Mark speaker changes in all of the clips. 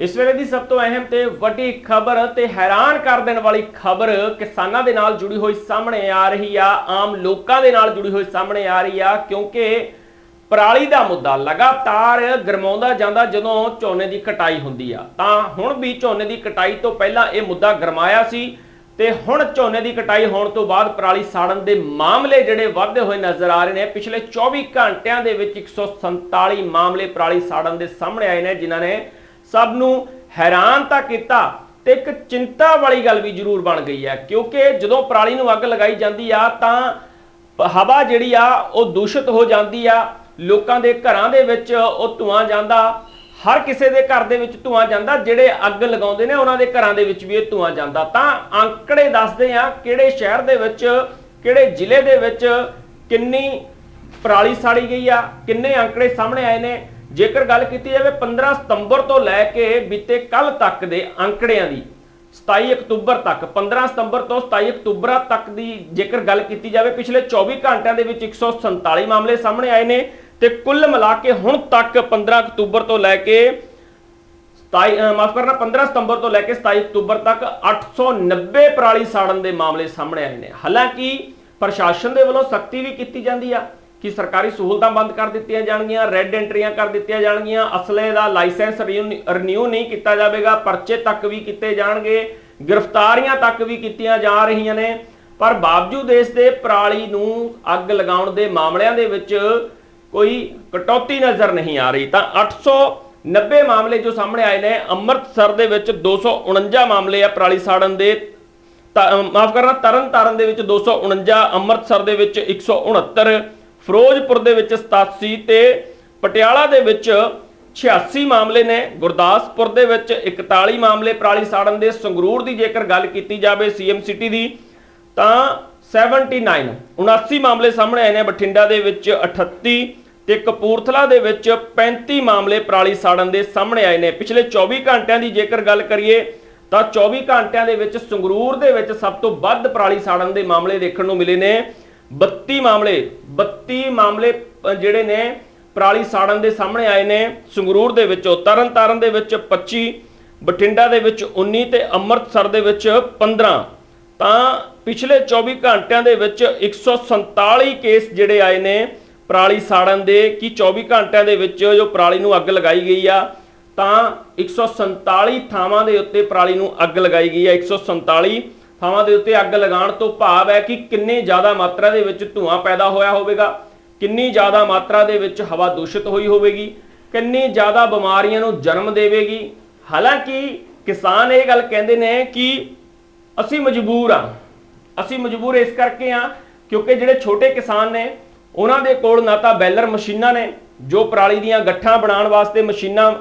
Speaker 1: ਇਸ ਵੇਲੇ ਦੀ ਸਭ ਤੋਂ ਅਹਿਮ ਤੇ ਵੱਡੀ ਖਬਰ ਤੇ ਹੈਰਾਨ ਕਰ ਦੇਣ ਵਾਲੀ ਖਬਰ ਕਿਸਾਨਾਂ ਦੇ ਨਾਲ ਜੁੜੀ ਹੋਈ ਸਾਹਮਣੇ ਆ ਰਹੀ ਆ, ਆਮ ਲੋਕਾਂ ਦੇ ਨਾਲ ਜੁੜੀ ਹੋਈ ਸਾਹਮਣੇ ਆ ਰਹੀ ਆ, ਕਿਉਂਕਿ ਪਰਾਲੀ ਦਾ ਮੁੱਦਾ ਲਗਾਤਾਰ ਗਰਮਾਉਂਦਾ ਜਾਂਦਾ ਜਦੋਂ ਝੋਨੇ ਦੀ ਕਟਾਈ ਹੁੰਦੀ ਆ। ਤਾਂ ਹੁਣ ਵੀ ਝੋਨੇ ਦੀ ਕਟਾਈ ਤੋਂ ਪਹਿਲਾਂ ਇਹ ਮੁੱਦਾ ਗਰਮਾਇਆ ਸੀ ਤੇ ਹੁਣ ਝੋਨੇ ਦੀ ਕਟਾਈ ਹੋਣ ਤੋਂ ਬਾਅਦ ਪਰਾਲੀ ਸਾੜਨ ਦੇ ਮਾਮਲੇ ਜਿਹੜੇ ਵਧਦੇ ਹੋਏ ਨਜ਼ਰ ਆ ਰਹੇ ਨੇ, ਪਿਛਲੇ 24 ਘੰਟਿਆਂ ਦੇ ਵਿੱਚ 147 ਮਾਮਲੇ ਪਰਾਲੀ ਸਾੜਨ ਦੇ ਸਾਹਮਣੇ ਆਏ ਨੇ, ਜਿਨ੍ਹਾਂ ਨੇ ਸਭ ਨੂੰ ਹੈਰਾਨ ਤਾਂ ਕੀਤਾ ਤੇ ਇੱਕ ਚਿੰਤਾ ਵਾਲੀ ਗੱਲ ਵੀ ਜ਼ਰੂਰ ਬਣ ਗਈ ਹੈ, ਕਿਉਂਕਿ ਜਦੋਂ ਪਰਾਲੀ ਨੂੰ ਅੱਗ ਲਗਾਈ ਜਾਂਦੀ ਆ ਤਾਂ ਹਵਾ ਜਿਹੜੀ ਆ, ਉਹ ਦੂਸ਼ਿਤ ਹੋ ਜਾਂਦੀ ਆ, ਲੋਕਾਂ ਦੇ ਘਰਾਂ ਦੇ ਵਿੱਚ ਉਹ ਧੂਆਂ ਜਾਂਦਾ, ਹਰ ਕਿਸੇ ਦੇ ਘਰ ਦੇ ਵਿੱਚ ਧੂਆਂ ਜਾਂਦਾ, ਜਿਹੜੇ ਅੱਗ ਲਗਾਉਂਦੇ ਨੇ ਉਹਨਾਂ ਦੇ ਘਰਾਂ ਦੇ ਵਿੱਚ ਵੀ ਇਹ ਧੂਆਂ ਜਾਂਦਾ। ਤਾਂ ਅੰਕੜੇ ਦੱਸਦੇ ਆ ਕਿਹੜੇ ਸ਼ਹਿਰ ਦੇ ਵਿੱਚ, ਕਿਹੜੇ ਜ਼ਿਲ੍ਹੇ ਦੇ ਵਿੱਚ ਕਿੰਨੀ ਪਰਾਲੀ ਸਾੜੀ ਗਈ ਆ, ਕਿੰਨੇ ਅੰਕੜੇ ਸਾਹਮਣੇ ਆਏ ਨੇ ਜੇਕਰ ਗੱਲ ਕੀਤੀ ਜਾਵੇ 15 ਸਤੰਬਰ ਤੋਂ ਲੈ ਕੇ ਬੀਤੇ ਕੱਲ ਤੱਕ ਦੇ ਅੰਕੜਿਆਂ ਦੀ 27 ਅਕਤੂਬਰ ਤੱਕ 15 ਸਤੰਬਰ ਤੋਂ 27 ਅਕਤੂਬਰ ਤੱਕ ਦੀ ਜੇਕਰ ਗੱਲ ਕੀਤੀ ਜਾਵੇ, ਪਿਛਲੇ 24 ਘੰਟਿਆਂ ਦੇ ਵਿੱਚ 147 ਮਾਮਲੇ ਸਾਹਮਣੇ ਆਏ ਨੇ ਤੇ ਕੁੱਲ ਮਿਲਾ ਕੇ ਹੁਣ ਤੱਕ 15 ਅਕਤੂਬਰ ਤੋਂ ਲੈ ਕੇ 27 ਮਾਫ ਕਰਨਾ 15 ਸਤੰਬਰ ਤੋਂ ਲੈ ਕੇ 27 ਅਕਤੂਬਰ ਤੱਕ 890 ਪਰਾਲੀ ਸਾੜਨ ਦੇ ਮਾਮਲੇ ਸਾਹਮਣੇ ਆਏ ਨੇ। ਹਾਲਾਂਕਿ ਪ੍ਰਸ਼ਾਸਨ ਦੇ ਵੱਲੋਂ ਸਖਤੀ ਵੀ ਕੀਤੀ ਜਾਂਦੀ ਆ। ਕਿ ਸਰਕਾਰੀ ਸਹੂਲਤਾਂ ਬੰਦ ਕਰ ਦਿੱਤੀਆਂ ਜਾਣਗੀਆਂ ਰੈੱਡ ਐਂਟਰੀਆਂ ਕਰ ਦਿੱਤੀਆਂ ਜਾਣਗੀਆਂ, ਅਸਲੇ ਦਾ ਲਾਇਸੈਂਸ ਰਿਨਿਊ ਨਹੀਂ ਕੀਤਾ ਜਾਵੇਗਾ, ਪਰਚੇ ਤੱਕ ਵੀ ਕੀਤੇ ਜਾਣਗੇ, ਗ੍ਰਿਫਤਾਰੀਆਂ ਤੱਕ ਵੀ ਕੀਤੀਆਂ ਜਾ ਰਹੀਆਂ ਨੇ। ਪਰ ਬਾਵਜੂਦ ਇਸ ਦੇ ਪਰਾਲੀ ਨੂੰ ਅੱਗ ਲਗਾਉਣ ਦੇ ਮਾਮਲਿਆਂ ਦੇ ਵਿੱਚ ਕੋਈ ਕਟੌਤੀ ਨਜ਼ਰ ਨਹੀਂ ਆ ਰਹੀ। ਤਾਂ 890 ਮਾਮਲੇ ਜੋ ਸਾਹਮਣੇ ਆਏ ਨੇ, ਅੰਮ੍ਰਿਤਸਰ ਦੇ ਵਿੱਚ 249 ਮਾਮਲੇ ਆ ਪਰਾਲੀ ਸਾੜਨ ਦੇ। ਮਾਫ ਕਰਨਾ ਤਰਨ ਤਾਰਨ ਦੇ ਵਿੱਚ 249 ਅੰਮ੍ਰਿਤਸਰ ਦੇ ਵਿੱਚ 169 ਫਿਰੋਜ਼ਪੁਰ ਦੇ ਵਿੱਚ 87 ਤੇ ਪਟਿਆਲਾ ਦੇ ਵਿੱਚ 86 ਮਾਮਲੇ ਨੇ, ਗੁਰਦਾਸਪੁਰ ਦੇ ਵਿੱਚ 41 ਮਾਮਲੇ ਪਰਾਲੀ ਸਾੜਨ ਦੇ ਸੰਗਰੂਰ ਦੀ ਜੇਕਰ ਗੱਲ ਕੀਤੀ ਜਾਵੇ ਸੀਐਮ ਸਿਟੀ ਦੀ, ਤਾਂ 79 79 ਮਾਮਲੇ ਸਾਹਮਣੇ ਆਏ ਨੇ, ਬਠਿੰਡਾ ਦੇ ਵਿੱਚ 38 ਤੇ ਕਪੂਰਥਲਾ ਦੇ ਵਿੱਚ 35 ਮਾਮਲੇ ਪਰਾਲੀ ਸਾੜਨ ਦੇ ਸਾਹਮਣੇ ਆਏ ਨੇ। ਪਿਛਲੇ 24 ਘੰਟਿਆਂ ਦੀ ਜੇਕਰ ਗੱਲ ਕਰੀਏ, ਤਾਂ 24 ਘੰਟਿਆਂ ਦੇ ਵਿੱਚ ਸੰਗਰੂਰ ਦੇ ਵਿੱਚ ਸਭ ਤੋਂ ਵੱਧ ਪਰਾਲੀ ਸਾੜਨ ਦੇ ਮਾਮਲੇ ਦੇਖਣ ਨੂੰ ਮਿਲੇ ਨੇ। 32 ਮਾਮਲੇ 32 ਮਾਮਲੇ ਜਿਹੜੇ ਨੇ, ਪਰਾਲੀ ਸਾੜਨ ਦੇ ਸਾਹਮਣੇ ਆਏ ਨੇ, ਸੰਗਰੂਰ ਦੇ ਵਿੱਚੋਂ, ਤਰਨਤਾਰਨ ਦੇ ਵਿੱਚ 25 ਬਠਿੰਡਾ ਦੇ ਵਿੱਚ 19 ਤੇ ਅੰਮ੍ਰਿਤਸਰ ਦੇ ਵਿੱਚ 15 ਤਾਂ ਪਿਛਲੇ 24 ਘੰਟਿਆਂ ਦੇ ਵਿੱਚ 147 ਕੇਸ ਜਿਹੜੇ ਆਏ ਨੇ, ਪਰਾਲੀ ਸਾੜਨ ਦੇ, ਕਿ 24 ਘੰਟਿਆਂ ਦੇ ਵਿੱਚ ਜੋ ਪਰਾਲੀ ਨੂੰ ਅੱਗ ਲਗਾਈ ਗਈ ਆ, ਤਾਂ 147 ਥਾਵਾਂ ਦੇ ਉੱਤੇ ਪਰਾਲੀ ਨੂੰ ਅੱਗ ਲਗਾਈ ਗਈ ਆ 147 ਥਾਵਾਂ ਦੇ ਉੱਤੇ ਅੱਗ ਲਗਾਉਣ ਤੋਂ ਭਾਵ ਹੈ ਕਿ ਕਿੰਨੇ ਜ਼ਿਆਦਾ ਮਾਤਰਾ ਦੇ ਵਿੱਚ ਧੂਆਂ ਪੈਦਾ ਹੋਇਆ ਹੋਵੇਗਾ, ਕਿੰਨੀ ਜ਼ਿਆਦਾ ਮਾਤਰਾ ਦੇ ਵਿੱਚ ਹਵਾ ਦੂਸ਼ਿਤ ਹੋਈ ਹੋਵੇਗੀ, ਕਿੰਨੀ ਜ਼ਿਆਦਾ ਬਿਮਾਰੀਆਂ ਨੂੰ ਜਨਮ ਦੇਵੇਗੀ। ਹਾਲਾਂਕਿ ਕਿਸਾਨ ਇਹ ਗੱਲ ਕਹਿੰਦੇ ਨੇ ਕਿ ਅਸੀਂ ਮਜਬੂਰ ਆ ਅਸੀਂ ਮਜਬੂਰ ਇਸ ਕਰਕੇ ਆ ਕਿਉਂਕਿ ਜਿਹੜੇ ਛੋਟੇ ਕਿਸਾਨ ਨੇ, ਉਹਨਾਂ ਦੇ ਕੋਲ ਨਾ ਤਾਂ ਬੈਲਰ ਮਸ਼ੀਨਾਂ ਨੇ, ਜੋ ਪਰਾਲੀ ਦੀਆਂ ਗੱਠਾਂ ਬਣਾਉਣ ਵਾਸਤੇ ਮਸ਼ੀਨਾਂ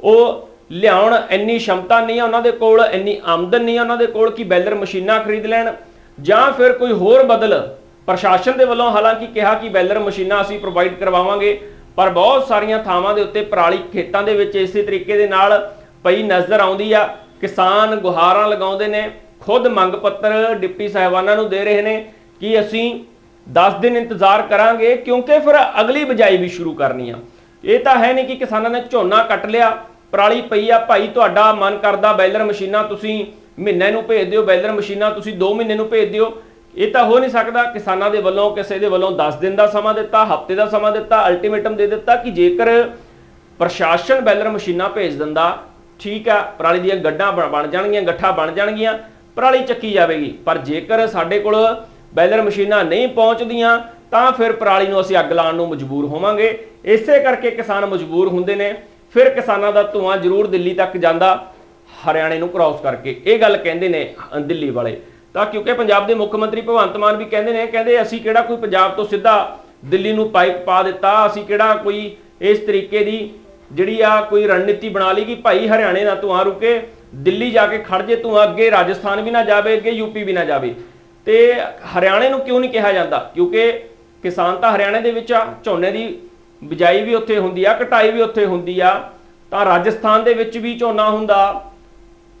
Speaker 1: ਉਹ ਲਿਆਉਣ ਇੰਨੀ ਸ਼ਮਤਾ ਨਹੀਂ ਹੈ ਉਹਨਾਂ ਦੇ ਕੋਲ, ਇੰਨੀ ਆਮਦਨ ਨਹੀਂ ਆ ਉਹਨਾਂ ਦੇ ਕੋਲ ਕਿ ਬੈਲਰ ਮਸ਼ੀਨਾਂ ਖਰੀਦ ਲੈਣ। ਜਾਂ ਫਿਰ ਕੋਈ ਹੋਰ ਬਦਲ, ਪ੍ਰਸ਼ਾਸਨ ਦੇ ਵੱਲੋਂ ਹਾਲਾਂਕਿ ਕਿਹਾ ਕਿ ਬੈਲਰ ਮਸ਼ੀਨਾਂ ਅਸੀਂ ਪ੍ਰੋਵਾਈਡ ਕਰਵਾਵਾਂਗੇ, ਪਰ ਬਹੁਤ ਸਾਰੀਆਂ ਥਾਵਾਂ ਦੇ ਉੱਤੇ ਪਰਾਲੀ ਖੇਤਾਂ ਦੇ ਵਿੱਚ ਇਸੇ ਤਰੀਕੇ ਦੇ ਨਾਲ ਪਈ ਨਜ਼ਰ ਆਉਂਦੀ ਆ। ਕਿਸਾਨ ਗੁਹਾਰਾਂ ਲਗਾਉਂਦੇ ਨੇ, ਖੁਦ ਮੰਗ ਪੱਤਰ ਡਿਪਟੀ ਸਾਹਿਬਾਨਾਂ ਨੂੰ ਦੇ ਰਹੇ ਨੇ ਕਿ ਅਸੀਂ 10 ਦਿਨ ਇੰਤਜ਼ਾਰ ਕਰਾਂਗੇ, ਕਿਉਂਕਿ ਫਿਰ ਅਗਲੀ ਬਿਜਾਈ ਵੀ ਸ਼ੁਰੂ ਕਰਨੀ ਆ। ਇਹ ਤਾਂ ਹੈ ਨਹੀਂ ਕਿ ਕਿਸਾਨਾਂ ਨੇ ਝੋਨਾ ਕੱਟ ਲਿਆ ਪਰਾਲੀ ਪਈ ਆ, ਭਾਈ ਤੁਹਾਡਾ ਮਨ ਕਰਦਾ ਬੈਲਰ ਮਸ਼ੀਨਾਂ ਤੁਸੀਂ ਮਹੀਨੇ ਨੂੰ ਭੇਜ ਦਿਓ, ਬੈਲਰ ਮਸ਼ੀਨਾਂ ਤੁਸੀਂ 2 ਮਹੀਨੇ ਨੂੰ ਭੇਜ ਦਿਓ। ਇਹ ਤਾਂ ਹੋ ਨਹੀਂ ਸਕਦਾ ਕਿਸਾਨਾਂ ਦੇ ਵੱਲੋਂ, ਕਿਸੇ ਦੇ ਵੱਲੋਂ 10 ਦਿਨ ਦਾ ਸਮਾਂ ਦਿੱਤਾ, ਹਫ਼ਤੇ ਦਾ ਸਮਾਂ ਦਿੱਤਾ ਅਲਟੀਮੇਟਮ ਦੇ ਦਿੱਤਾ ਕਿ ਜੇਕਰ ਪ੍ਰਸ਼ਾਸਨ ਬੈਲਰ ਮਸ਼ੀਨਾਂ ਭੇਜ ਦਿੰਦਾ, ਠੀਕ ਆ, ਪਰਾਲੀ ਦੀਆਂ ਗੱਡਾਂ ਬਣ ਬਣ ਜਾਣਗੀਆਂ, ਗੱਠਾਂ ਬਣ ਜਾਣਗੀਆਂ, ਪਰਾਲੀ ਚੱਕੀ ਜਾਵੇਗੀ। ਪਰ ਜੇਕਰ ਸਾਡੇ ਕੋਲ ਬੈਲਰ ਮਸ਼ੀਨਾਂ ਨਹੀਂ ਪਹੁੰਚਦੀਆਂ, ਤਾਂ ਫਿਰ ਪਰਾਲੀ ਨੂੰ ਅਸੀਂ ਅੱਗ ਲਾਉਣ ਨੂੰ ਮਜਬੂਰ ਹੋਵਾਂਗੇ। ਇਸੇ ਕਰਕੇ ਕਿਸਾਨ ਮਜਬੂਰ ਹੁੰਦੇ ਨੇ। ਫਿਰ ਕਿਸਾਨਾਂ ਦਾ ਧੂਆਂ ਜ਼ਰੂਰ ਦਿੱਲੀ ਤੱਕ ਜਾਂਦਾ, ਹਰਿਆਣੇ ਨੂੰ ਕ੍ਰਾਸ ਕਰਕੇ। ਇਹ ਗੱਲ ਕਹਿੰਦੇ ਨੇ ਦਿੱਲੀ ਵਾਲੇ। ਤਾਂ ਕਿਉਂਕਿ ਪੰਜਾਬ ਦੇ ਮੁੱਖ ਮੰਤਰੀ ਭਗਵੰਤ ਮਾਨ ਵੀ ਕਹਿੰਦੇ ਨੇ, ਕਹਿੰਦੇ ਅਸੀਂ ਕਿਹੜਾ ਕੋਈ ਪੰਜਾਬ ਤੋਂ ਸਿੱਧਾ ਦਿੱਲੀ ਨੂੰ ਪਾਈਪ ਪਾ ਦਿੱਤਾ, ਅਸੀਂ ਕਿਹੜਾ ਕੋਈ ਇਸ ਤਰੀਕੇ ਦੀ ਜਿਹੜੀ ਆ ਕੋਈ ਰਣਨੀਤੀ ਬਣਾ ਲਈ ਕਿ ਭਾਈ ਹਰਿਆਣੇ ਨਾਲ ਧੂਆਂ ਰੁਕੇ, ਦਿੱਲੀ ਜਾ ਕੇ ਖੜ ਜੇ ਧੂਆਂ ਅੱਗੇ, ਰਾਜਸਥਾਨ ਵੀ ਨਾ ਜਾਵੇ ਅੱਗੇ ਯੂਪੀ ਵੀ ਨਾ ਜਾਵੇ। ਤੇ ਹਰਿਆਣੇ ਨੂੰ ਕਿਉਂ ਨਹੀਂ ਕਿਹਾ ਜਾਂਦਾ? ਕਿਉਂਕਿ ਕਿਸਾਨ ਤਾਂ ਹਰਿਆਣੇ ਦੇ ਵਿੱਚ ਆ, ਝੋਨੇ ਦੀ ਬਿਜਾਈ ਵੀ ਉੱਥੇ ਹੁੰਦੀ ਆ, ਕਟਾਈ ਵੀ ਉੱਥੇ ਹੁੰਦੀ ਆ, ਤਾਂ ਰਾਜਸਥਾਨ ਦੇ ਵਿੱਚ ਵੀ ਝੋਨਾ ਹੁੰਦਾ,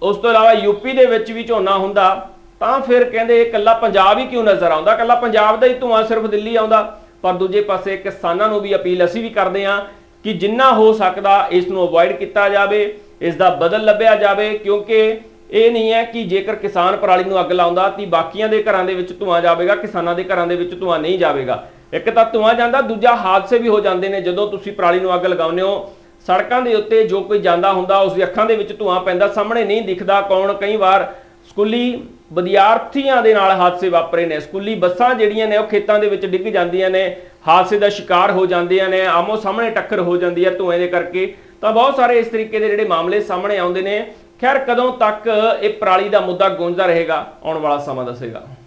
Speaker 1: ਉਸ ਤੋਂ ਇਲਾਵਾ ਯੂਪੀ ਦੇ ਵਿੱਚ ਵੀ ਝੋਨਾ ਹੁੰਦਾ, ਤਾਂ ਫਿਰ ਕਹਿੰਦੇ ਇਕੱਲਾ ਪੰਜਾਬ ਹੀ ਕਿਉਂ ਨਜ਼ਰ ਆਉਂਦਾ? ਇਕੱਲਾ ਪੰਜਾਬ ਦਾ ਹੀ ਧੂਆਂ ਸਿਰਫ ਦਿੱਲੀ ਆਉਂਦਾ, ਪਰ ਦੂਜੇ ਪਾਸੇ ਕਿਸਾਨਾਂ ਨੂੰ ਵੀ ਅਪੀਲ ਅਸੀਂ ਵੀ ਕਰਦੇ ਹਾਂ ਕਿ ਜਿੰਨਾ ਹੋ ਸਕਦਾ ਇਸ ਨੂੰ ਅਵੋਇਡ ਕੀਤਾ ਜਾਵੇ, ਇਸ ਦਾ ਬਦਲ ਲੱਭਿਆ ਜਾਵੇ, ਕਿਉਂਕਿ ਇਹ ਨਹੀਂ ਹੈ ਕਿ ਜੇਕਰ ਕਿਸਾਨ ਪਰਾਲੀ ਨੂੰ ਅੱਗ ਲਾਉਂਦਾ, ਤਾਂ ਬਾਕੀਆਂ ਦੇ ਘਰਾਂ ਦੇ ਵਿੱਚ ਧੂਆਂ ਜਾਵੇਗਾ, ਕਿਸਾਨਾਂ ਦੇ ਘਰਾਂ ਦੇ ਵਿੱਚ ਧੂਆਂ ਨਹੀਂ ਜਾਵੇਗਾ। ਇੱਕ ਤਾਂ ਧੂਆਂ ਜਾਂਦਾ, ਦੂਜਾ ਹਾਦਸੇ ਵੀ ਹੋ ਜਾਂਦੇ ਨੇ। ਜਦੋਂ ਤੁਸੀਂ ਪਰਾਲੀ ਨੂੰ ਅੱਗ ਲਗਾਉਂਦੇ ਹੋ, ਸੜਕਾਂ ਦੇ ਉੱਤੇ ਜੋ ਕੋਈ ਜਾਂਦਾ ਹੁੰਦਾ, ਉਸ ਦੀ ਅੱਖਾਂ ਦੇ ਵਿੱਚ ਧੂਆਂ ਪੈਂਦਾ, ਸਾਹਮਣੇ ਨਹੀਂ ਦਿਖਦਾ ਕੌਣ। ਕਈ ਵਾਰ ਸਕੂਲੀ ਵਿਦਿਆਰਥੀਆਂ ਦੇ ਨਾਲ ਹਾਦਸੇ ਵਾਪਰੇ ਨੇ। ਸਕੂਲੀ ਬੱਸਾਂ ਜਿਹੜੀਆਂ ਨੇ, ਉਹ ਖੇਤਾਂ ਦੇ ਵਿੱਚ ਡਿੱਗ ਜਾਂਦੀਆਂ ਨੇ। ਹਾਦਸੇ ਦਾ ਸ਼ਿਕਾਰ ਹੋ ਜਾਂਦੀਆਂ ਨੇ, ਆਮੋ ਸਾਹਮਣੇ ਟੱਕਰ ਹੋ ਜਾਂਦੀ ਹੈ ਧੂਏ ਦੇ ਕਰਕੇ। ਤਾਂ ਬਹੁਤ ਸਾਰੇ ਇਸ ਤਰੀਕੇ ਦੇ ਜਿਹੜੇ ਮਾਮਲੇ ਸਾਹਮਣੇ ਆਉਂਦੇ ਨੇ। ਖੈਰ, ਕਦੋਂ ਤੱਕ ਇਹ ਪਰਾਲੀ ਦਾ ਮੁੱਦਾ ਗੂੰਜਦਾ ਰਹੇਗਾ, ਆਉਣ ਵਾਲਾ ਸਮਾਂ ਦੱਸੇਗਾ।